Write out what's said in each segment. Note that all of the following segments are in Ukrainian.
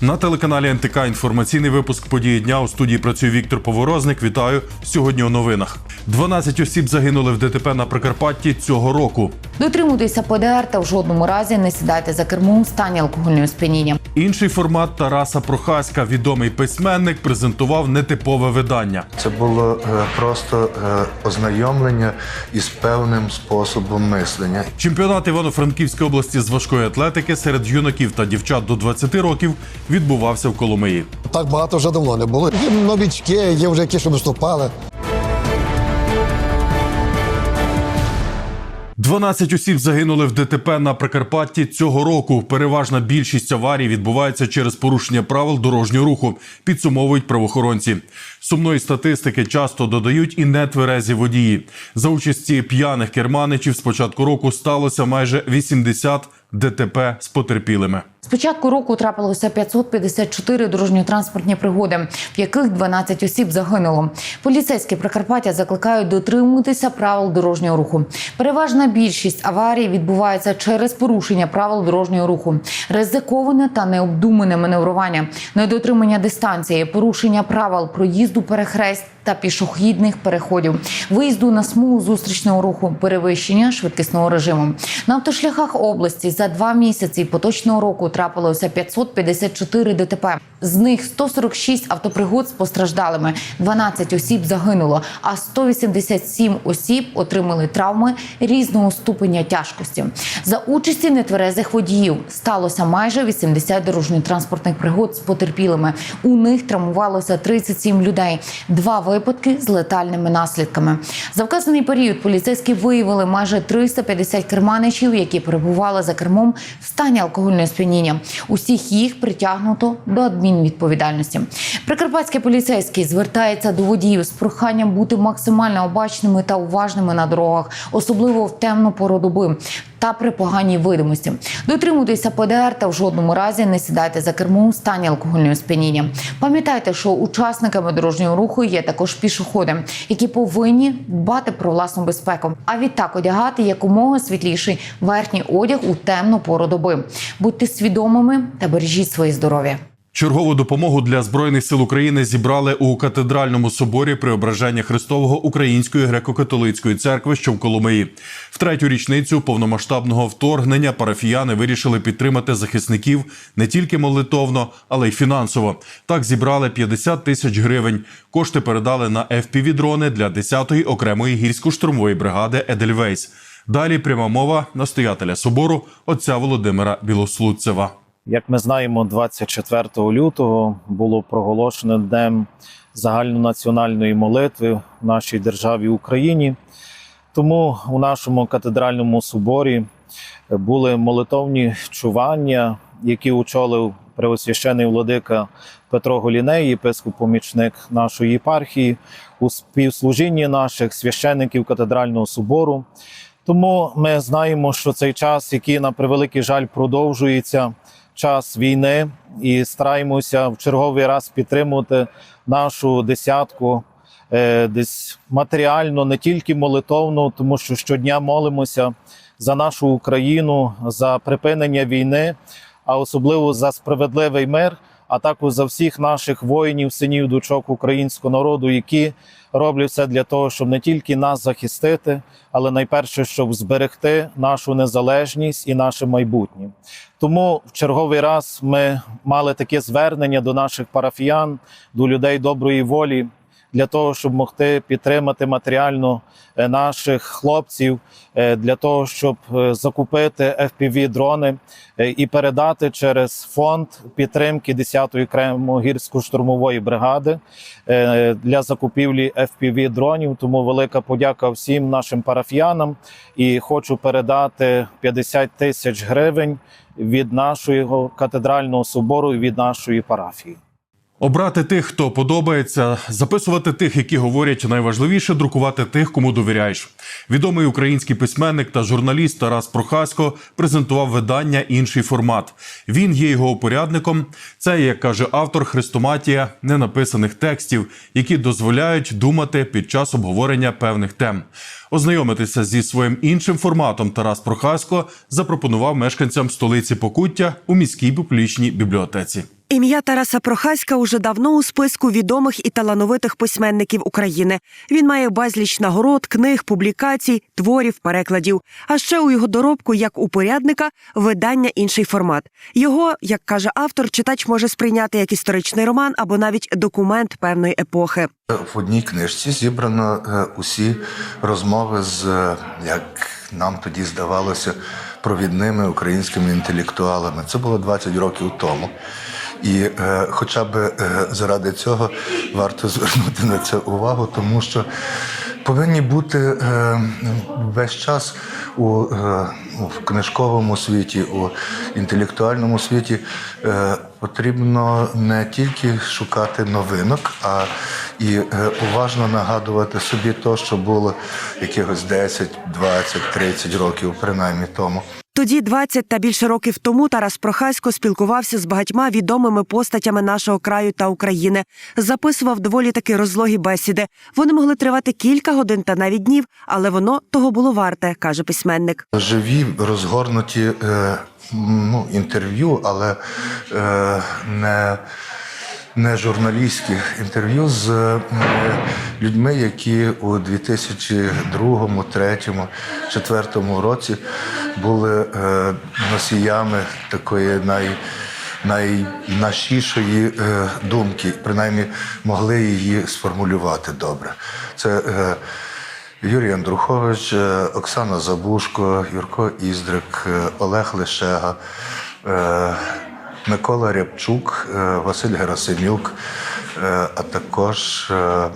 На телеканалі НТК інформаційний випуск події дня у студії працює Віктор Поворозник. Вітаю сьогодні у новинах. 12 осіб загинули в ДТП на Прикарпатті цього року. Дотримуйтеся ПДР та в жодному разі не сідайте за кермом в стані алкогольного сп'яніння. Інший формат Тараса Прохаська, відомий письменник, презентував нетипове видання. Це було е, просто е, ознайомлення із певним способом мислення. Чемпіонат Івано-Франківської області з важкої атлетики серед юнаків та дівчат до 20 років відбувався в Коломиї. Так багато вже давно не було. Є новічки, є вже які, що виступали. 12 осіб загинули в ДТП на Прикарпатті цього року. Переважна більшість аварій відбувається через порушення правил дорожнього руху, підсумовують правоохоронці. Сумної статистики часто додають і нетверезі водії. За участі п'яних керманичів з початку року сталося майже 80 ДТП з потерпілими. З початку року трапилося 554 дорожньо-транспортні пригоди, в яких 12 осіб загинуло. Поліцейські Прикарпаття закликають дотримуватися правил дорожнього руху. Переважна більшість аварій відбувається через порушення правил дорожнього руху, ризиковане та необдумане маневрування, недотримання дистанції, порушення правил проїзду перехрест та пішохідних переходів, виїзду на смугу зустрічного руху, перевищення швидкісного режиму. На автошляхах області за два місяці поточного року трапилося 554 ДТП. З них 146 автопригод з постраждалими, 12 осіб загинуло, а 187 осіб отримали травми різного ступеня тяжкості. За участі нетверезих водіїв сталося майже 80 дорожньо-транспортних пригод з потерпілими. У них травмувалося 37 людей. Два випадки з летальними наслідками. За вказаний період поліцейські виявили майже 350 керманичів, які перебували за кермом в стані алкогольного сп'яніння. Усіх їх притягнуто до адмінвідповідальності. Прикарпатські поліцейські звертаються до водіїв з проханням бути максимально обачними та уважними на дорогах, особливо в темну пору доби та при поганій видимості. Дотримуйтеся ПДР та в жодному разі не сідайте за кермом в стані алкогольного сп'яніння. Пам'ятайте, що учасниками дорожнього руху є також пішоходи, які повинні дбати про власну безпеку, а відтак одягати якомога світліший верхній одяг у темну пору доби. Будьте свідомими та бережіть своє здоров'я. Чергову допомогу для збройних сил України зібрали у катедральному соборі Преображення Христового Української греко-католицької церкви, що в Коломиї. В третю річницю повномасштабного вторгнення парафіяни вирішили підтримати захисників не тільки молитовно, але й фінансово. Так зібрали 50 тисяч гривень. Кошти передали на FPV-дрони для 10-ї окремої гірсько-штурмової бригади Едельвейс. Далі пряма мова настоятеля собору отця Володимира Білослудцева. Як ми знаємо, 24 лютого було проголошено Днем загальнонаціональної молитви в нашій державі Україні. Тому у нашому катедральному соборі були молитовні чування, які очолив преосвящений владика Петро Голіней, єпископ-помічник нашої єпархії, у співслужінні наших священників катедрального собору. Тому ми знаємо, що цей час, який на превеликий жаль продовжується, час війни, і стараємося в черговий раз підтримувати нашу десятку. е, Десь матеріально, не тільки молитовно, тому що щодня молимося за нашу Україну, за припинення війни, а особливо за справедливий мир, а також за всіх наших воїнів, синів, дочок українського народу, які роблять все для того, щоб не тільки нас захистити, але найперше, щоб зберегти нашу незалежність і наше майбутнє. Тому в черговий раз ми мали таке звернення до наших парафіян, до людей доброї волі. Для того щоб могти підтримати матеріально е, наших хлопців, е, для того, щоб е, закупити fpv дрони і передати через фонд підтримки 10-ї окремо гірсько-штурмової бригади для закупівлі fpv дронів. Тому велика подяка всім нашим парафіянам. І хочу передати 50 тисяч гривень від нашого катедрального собору і від нашої парафії. Обрати тих, хто подобається, записувати тих, які говорять найважливіше друкувати тих, кому довіряєш. Відомий український письменник та журналіст Тарас Прохасько презентував видання інший формат. Він є його упорядником. Це, як каже автор, хрестоматія ненаписаних текстів, які дозволяють думати під час обговорення певних тем. Ознайомитися зі своїм іншим форматом Тарас Прохасько запропонував мешканцям столиці Покуття у міській публічній бібліотеці. Ім'я Тараса Прохаська уже давно у списку відомих і талановитих письменників України. Він має безліч нагород, книг, публікацій, творів, перекладів. А ще у його доробку, як у порядника, видання інший формат. Його, як каже автор, читач може сприйняти як історичний роман або навіть документ певної епохи. В одній книжці зібрано е, усі розмови з, е, як нам тоді здавалося, провідними українськими інтелектуалами. Це було 20 років тому. І е, хоча б е, заради цього варто звернути на це увагу, тому що повинні бути е, весь час у, е, в книжковому світі, у інтелектуальному світі е, потрібно не тільки шукати новинок, а і е, уважно нагадувати собі то, що було якихось 10, 20, 30 років, принаймні тому. Тоді, 20 та більше років тому, Тарас Прохасько спілкувався з багатьма відомими постатями нашого краю та України. Записував доволі таки розлогі бесіди. Вони могли тривати кілька годин та навіть днів, але воно того було варте, каже письменник. Живі розгорнуті е, ну, інтерв'ю, але е, не, не журналістські інтерв'ю з е, людьми, які у 2002, 2003, 2004 році були е, носіями такої най, найнашішої е, думки, принаймні могли її сформулювати добре. Це Юрій Андрухович, Оксана Забушко, Юрко Іздрик, Олег Лишега, Микола Рябчук, е, Василь Герасимюк, е, а також е,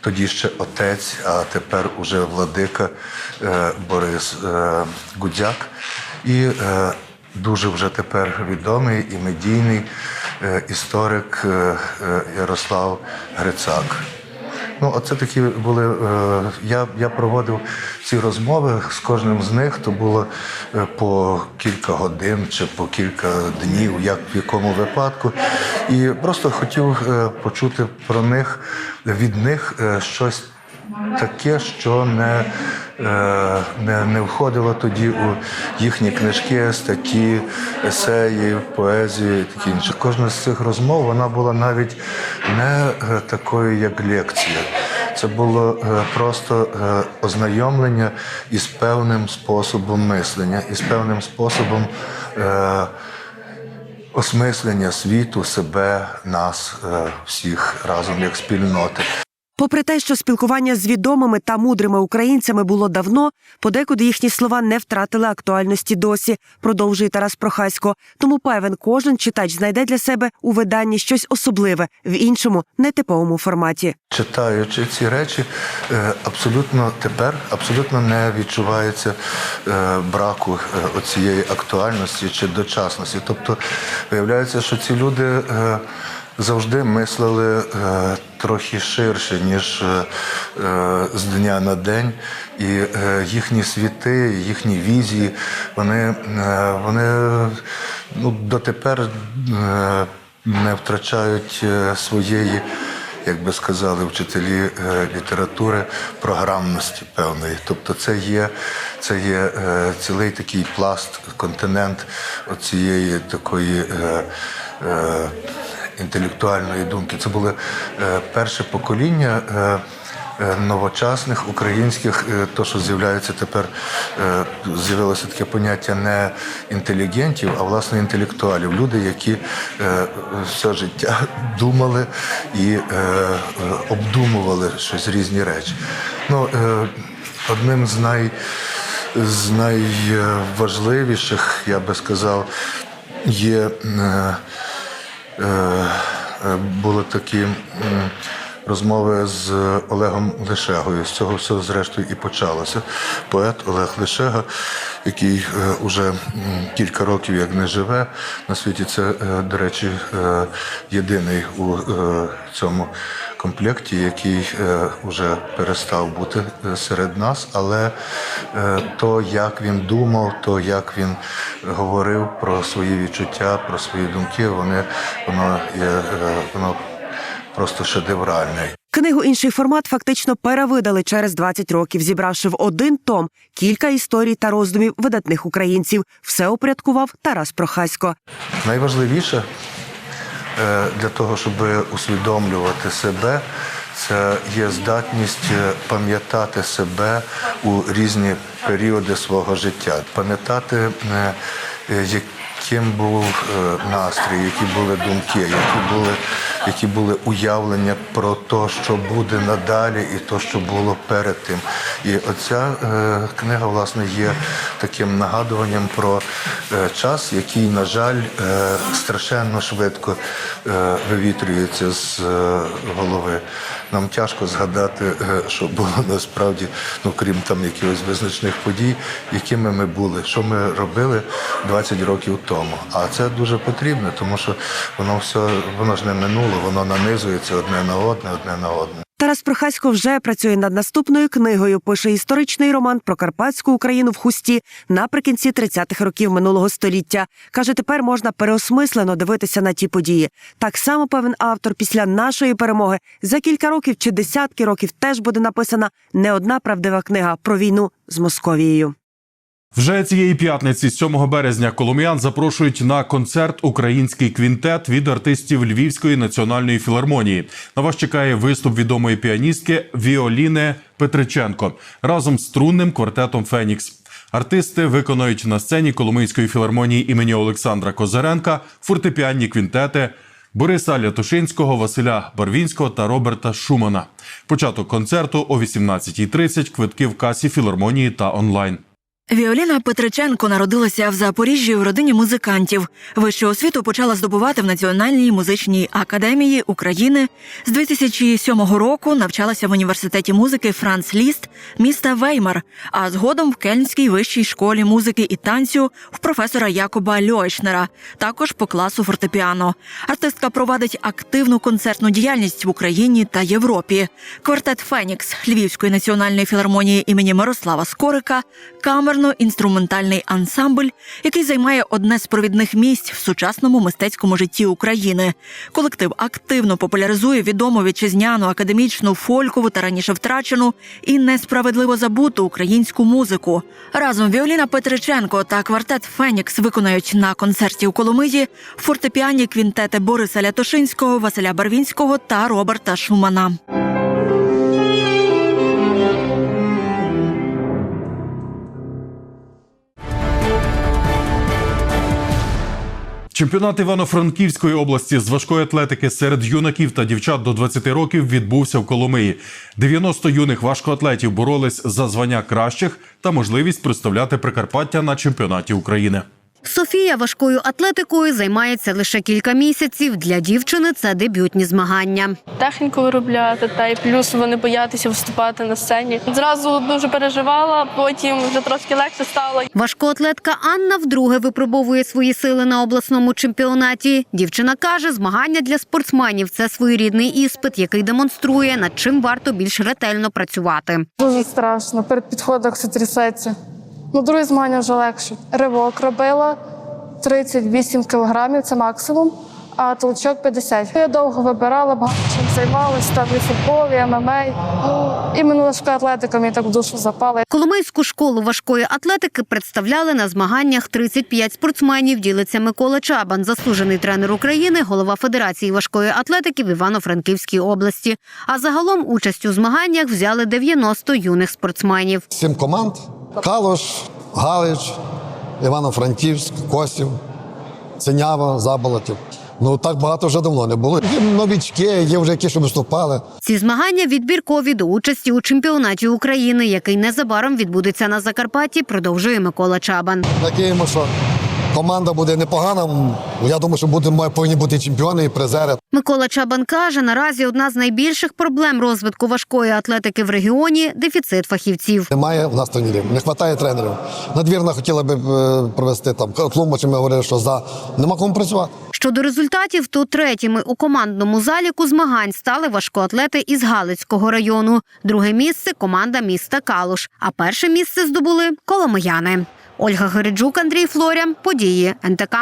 тоді ще отець, а тепер уже владика Борис Гудзяк. І дуже вже тепер відомий і медійний історик Ярослав Грицак. Ну, оце такі були. Е, я, я проводив ці розмови з кожним з них. То було е, по кілька годин чи по кілька днів, як в якому випадку. І просто хотів е, почути про них від них щось таке, що не, не, не входило тоді у їхні книжки, статті, есеї, поезії таке інше. Кожна з цих розмов вона була навіть не е, такою, як лекція. Це було е, просто е, ознайомлення із певним способом мислення, із певним способом е, осмислення світу, себе, нас, е, всіх разом як спільноти. Попри те, що спілкування з відомими та мудрими українцями було давно, подекуди їхні слова не втратили актуальності досі, продовжує Тарас Прохасько. Тому певен, кожен читач знайде для себе у виданні щось особливе в іншому нетиповому форматі. Читаючи ці речі, е, абсолютно тепер абсолютно не відчувається е, браку е, оцієї актуальності чи дочасності. Тобто виявляється, що ці люди завжди мислили е, трохи ширше, ніж е, е, з дня на день, і їхні світи, їхні візії, вони, вони ну, дотепер не втрачають своєї як би сказали вчителі літератури, програмності певної. Тобто це є, це є цілий такий пласт, континент оцієї такої. Інтелектуальної думки. Це було е, перше покоління е, е, новочасних українських, то, що з'являється тепер, з'явилося таке поняття не інтелігентів, а власне інтелектуалів. Люди, які все життя думали і обдумували щось різні речі. Ну, одним з най з найважливіших, я би сказав, є були такі розмови з Олегом Лишегою. З цього все зрештою і почалося. Поет Олег Лишега, який е, уже кілька років як не живе на світі. Це, е, до речі, е, єдиний у е, цьому комплекті, який е, вже перестав бути е, серед нас, але е, то, як він думав, то як він говорив про свої відчуття, про свої думки, вони воно є е, воно просто шедевральне. Книгу інший формат фактично перевидали через 20 років, зібравши в один том кілька історій та роздумів видатних українців. Все упорядкував Тарас Прохасько. Найважливіше е, для того, щоб усвідомлювати себе, це є здатність е, пам'ятати себе у різні періоди свого життя, пам'ятати, е, е, яким був е, настрій, які були думки, які були, які були уявлення про те, що буде надалі, і то, що було перед тим. І оця е, книга, власне, є таким нагадуванням про е, час, який, на жаль, е, страшенно швидко е, вивітрюється з е, голови. Нам тяжко згадати, е, що було насправді, ну крім там якихось визначних подій, якими ми були, що ми робили 20 років тому. А це дуже потрібно, тому що воно все воно ж не минуло, воно нанизується одне на одне, одне на одне. Тарас Прохасько вже працює над наступною книгою. Пише історичний роман про Карпатську Україну в хусті наприкінці 30-х років минулого століття. Каже, тепер можна переосмислено дивитися на ті події. Так само певен автор після нашої перемоги за кілька років чи десятки років теж буде написана не одна правдива книга про війну з Московією. Вже цієї п'ятниці, 7 березня, коломиян запрошують на концерт Український квінтет від артистів Львівської національної філармонії. На вас чекає виступ відомої піаністки Віоліни Петриченко разом з струнним квартетом Фенікс. Артисти виконують на сцені Коломийської філармонії імені Олександра Козаренка фортепіанні квінтети Бориса Лятушинського, Василя Барвінського та Роберта Шумана. Початок концерту о 18.30, квитки в касі філармонії та онлайн. Віоліна Петриченко народилася в Запоріжжі в родині музикантів. Вищу освіту почала здобувати в Національній музичній академії України. З 2007 року навчалася в університеті музики Франц Ліст міста Веймар, а згодом в Кельнській вищій школі музики і танцю в професора Якоба Льойшнера, також по класу фортепіано. Артистка провадить активну концертну діяльність в Україні та Європі. Квартет Фенікс Львівської національної філармонії імені Мирослава Скорика, камерно-інструментальний ансамбль, який займає одне з провідних місць в сучасному мистецькому житті України. Колектив активно популяризує відому вітчизняну академічну, фолькову та раніше втрачену і несправедливо забуту українську музику. Разом Віоліна Петриченко та квартет Фенікс виконають на концерті у Коломиї фортепіані квінтети Бориса Лятошинського, Василя Барвінського та Роберта Шумана. Чемпіонат Івано-Франківської області з важкої атлетики серед юнаків та дівчат до 20 років відбувся в Коломиї. 90 юних важкоатлетів боролись за звання кращих та можливість представляти Прикарпаття на чемпіонаті України. Софія важкою атлетикою займається лише кілька місяців. Для дівчини це дебютні змагання. техніку виробляти, та й плюс вони боятися виступати на сцені. Зразу дуже переживала, потім вже трошки легше стало. Важкоатлетка Анна вдруге випробовує свої сили на обласному чемпіонаті. Дівчина каже, змагання для спортсменів це своєрідний іспит, який демонструє, над чим варто більш ретельно працювати. Дуже страшно. Перед підходом все трясеться. Ну, друге змагання вже легше. Ривок робила 38 кілограмів, це максимум, а толчок 50. Я довго вибирала, багато чим займалася, там і футбол, і ММА. Ну, іменно важка атлетика мені так в душу запала. Коломийську школу важкої атлетики представляли на змаганнях 35 спортсменів. Ділиться Микола Чабан, заслужений тренер України, голова Федерації важкої атлетики в Івано-Франківській області. А загалом участь у змаганнях взяли 90 юних спортсменів. Сім команд: Калош, Галич, Івано-Франківськ, Косів, Синява, Заболотів. Ну так багато вже давно не було. Є новічки, є вже які, що виступали. Ці змагання відбіркові до участі у чемпіонаті України, який незабаром відбудеться на Закарпатті, продовжує Микола Чабан. Такий що команда буде непогана. Я думаю, що буде, повинні бути чемпіони і призери. Микола Чабан каже, наразі одна з найбільших проблем розвитку важкої атлетики в регіоні дефіцит фахівців. Немає в нас тренерів, не вистачає тренерів. Надвірна хотіла би е, провести там клумбу, ми говорили, що за нема кому працювати. Щодо результатів, то третіми у командному заліку змагань стали важкоатлети із Галицького району. Друге місце команда міста Калуш. А перше місце здобули коломияни. Ольга Гериджук, Андрій Флоря. Події НТК.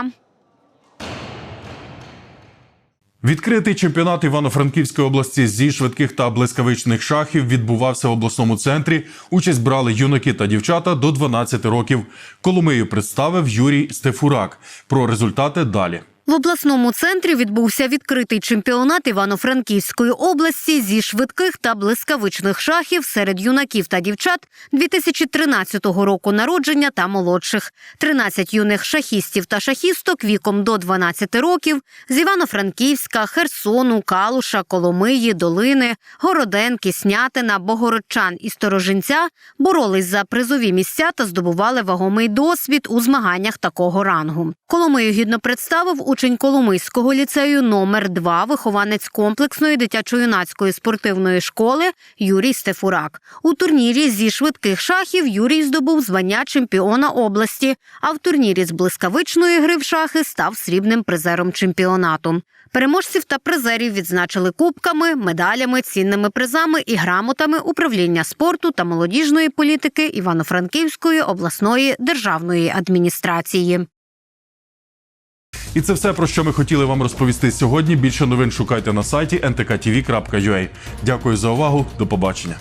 Відкритий чемпіонат Івано-Франківської області зі швидких та блискавичних шахів відбувався в обласному центрі. Участь брали юнаки та дівчата до 12 років. Коломию представив Юрій Стефурак. Про результати далі. В обласному центрі відбувся відкритий чемпіонат Івано-Франківської області зі швидких та блискавичних шахів серед юнаків та дівчат 2013 року народження та молодших. 13 юних шахістів та шахісток віком до 12 років з Івано-Франківська, Херсону, Калуша, Коломиї, Долини, Городенки, Снятина, Богородчан і Сторожинця боролись за призові місця та здобували вагомий досвід у змаганнях такого рангу. Коломию гідно представив учень Коломийського ліцею номер 2 вихованець комплексної дитячо-юнацької спортивної школи Юрій Стефурак. У турнірі зі швидких шахів Юрій здобув звання чемпіона області, а в турнірі з блискавичної гри в шахи став срібним призером чемпіонату. Переможців та призерів відзначили кубками, медалями, цінними призами і грамотами управління спорту та молодіжної політики Івано-Франківської обласної державної адміністрації. І це все про що ми хотіли вам розповісти сьогодні. Більше новин шукайте на сайті ntktv.ua. Дякую за увагу. До побачення.